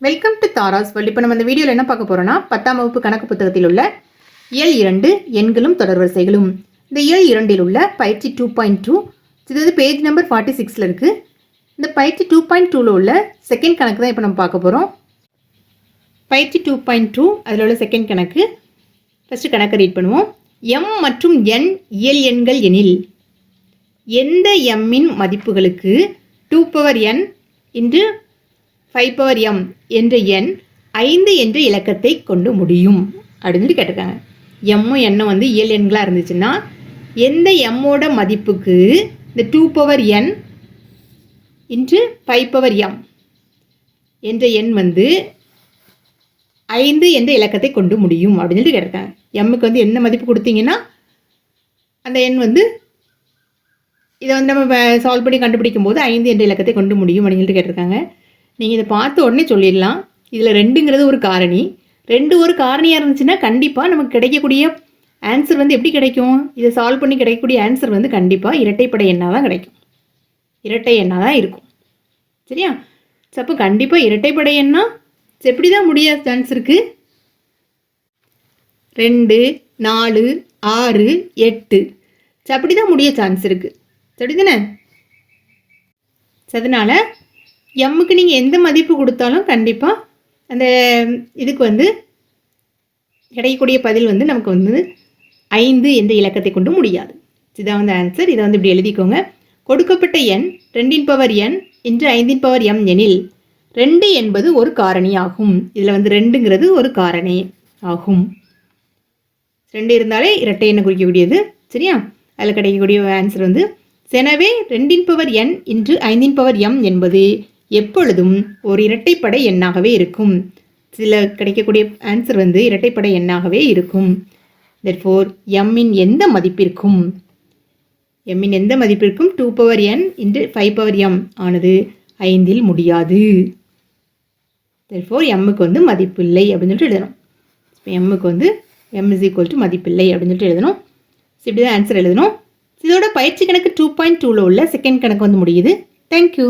Welcome to Tara's world இப்போ நம்ம இந்த வீடியோவில் என்ன பார்க்க போகிறோம்னா பத்தாம் வகுப்பு கணக்கு புத்தகத்தில் உள்ள இயல் இரண்டு எண்களும் தொடர்வரிசைகளும் இந்த இயல் இரண்டில் உள்ள பயிற்சி டூ பாயிண்ட் டூ இது வந்து பேஜ் நம்பர் ஃபார்ட்டி சிக்ஸில் இருக்குது இந்த பயிற்சி டூ பாயிண்ட் டூவில் உள்ள செகண்ட் கணக்கு தான் இப்போ நம்ம பார்க்க போகிறோம் பயிற்சி டூ பாயிண்ட் டூ அதில் உள்ள செகண்ட் கணக்கு. ஃபஸ்ட்டு கணக்கை ரீட் பண்ணுவோம். எம் மற்றும் என் இயல் எண்கள் எனில் எந்த எம்மின் மதிப்புகளுக்கு டூ பவர் என் இன்று ஃபைவ் பவர் எம் என்ற எண் ஐந்து என்ற இலக்கத்தை கொண்டு முடியும். அப்படின்னு சொல்லி கேட்டிருக்காங்க. எம்மும் எண்ணும் வந்து இயல் எண்களாக இருந்துச்சுன்னா எந்த எம்மோட மதிப்புக்கு இந்த டூ பவர் என் இன்று ஃபைவ் பவர் எம் என்ற எண் வந்து ஐந்து என்ற இலக்கத்தை கொண்டு முடியும். அப்படின்னு சொல்லி கேட்டிருக்காங்க. எம்முக்கு வந்து என்ன மதிப்பு கொடுத்தீங்கன்னா அந்த எண் வந்து இதை வந்து நம்ம சால்வ் பண்ணி கண்டுபிடிக்கும் போது ஐந்து என்ற இலக்கத்தை கொண்டு முடியும் அப்படின்னு சொல்லிட்டு கேட்டிருக்காங்க. நீங்கள் இதை பார்த்த உடனே சொல்லிடலாம். இதில் ரெண்டுங்கிறது ஒரு காரணி. ரெண்டு ஒரு காரணியாக இருந்துச்சுன்னா கண்டிப்பாக நமக்கு கிடைக்கக்கூடிய ஆன்சர் வந்து எப்படி கிடைக்கும்? இதை சால்வ் பண்ணி கிடைக்கக்கூடிய ஆன்சர் வந்து கண்டிப்பாக இரட்டைப்படை எண்ணாக தான் கிடைக்கும். இரட்டை எண்ணாக தான் இருக்கும். சரியா? ஸோ அப்போ கண்டிப்பாக இரட்டைப்படை எண்ணா? எப்படி தான் முடிய சான்ஸ் இருக்குது ரெண்டு நாலு ஆறு எட்டு. ஸோ அப்படி தான் முடிய சான்ஸ் இருக்குது சரி தானே ஸோ அதனால் எம்முக்கு நீங்கள் எந்த மதிப்பு கொடுத்தாலும் கண்டிப்பாக அந்த இதுக்கு வந்து கிடைக்கக்கூடிய பதில் வந்து நமக்கு வந்து ஐந்து என்ற இலக்கத்தை கொண்டு முடியாது. இதுதான் வந்து ஆன்சர் இதை வந்து இப்படி எழுதிக்கோங்க. கொடுக்கப்பட்ட எண் ரெண்டின் பவர் எண் இன்று ஐந்தின் பவர் எம் எனில் ரெண்டு என்பது ஒரு காரணி ஆகும். இதில் வந்து ரெண்டுங்கிறது ஒரு காரணி ஆகும். ரெண்டு இருந்தாலே இரட்டை எண்ணை குறிக்கக்கூடியது. சரியா? அதில் கிடைக்கக்கூடிய ஆன்சர் வந்து எனவே ரெண்டின் பவர் என் இன்று ஐந்தின் பவர் எம் என்பது எப்பொழுதும் ஒரு இரட்டைப்படை எண்ணாகவே இருக்கும். சில கிடைக்கக்கூடிய ஆன்சர் வந்து இரட்டைப்படை எண்ணாகவே இருக்கும். தெர்ஃபோர் எம்மின் எந்த மதிப்பிற்கும் எம்மின் எந்த மதிப்பிற்கும் டூ பவர் என் இன்று ஃபைவ் பவர் எம் ஆனது ஐந்தில் முடியாது. தெர்ஃபோர் எம்முக்கு வந்து மதிப்பில்லை அப்படின்னு சொல்லிட்டு எழுதணும். எம்முக்கு வந்து எம் இஸ் ஈக்குவல் டு மதிப்பில்லை அப்படின்னு சொல்லிட்டு எழுதணும். இப்படி தான் ஆன்சர் எழுதணும். இதோட பயிற்சி கணக்கு டூ பாயிண்ட் டூவில் உள்ள செகண்ட் கணக்கு வந்து முடியுது. தேங்க்யூ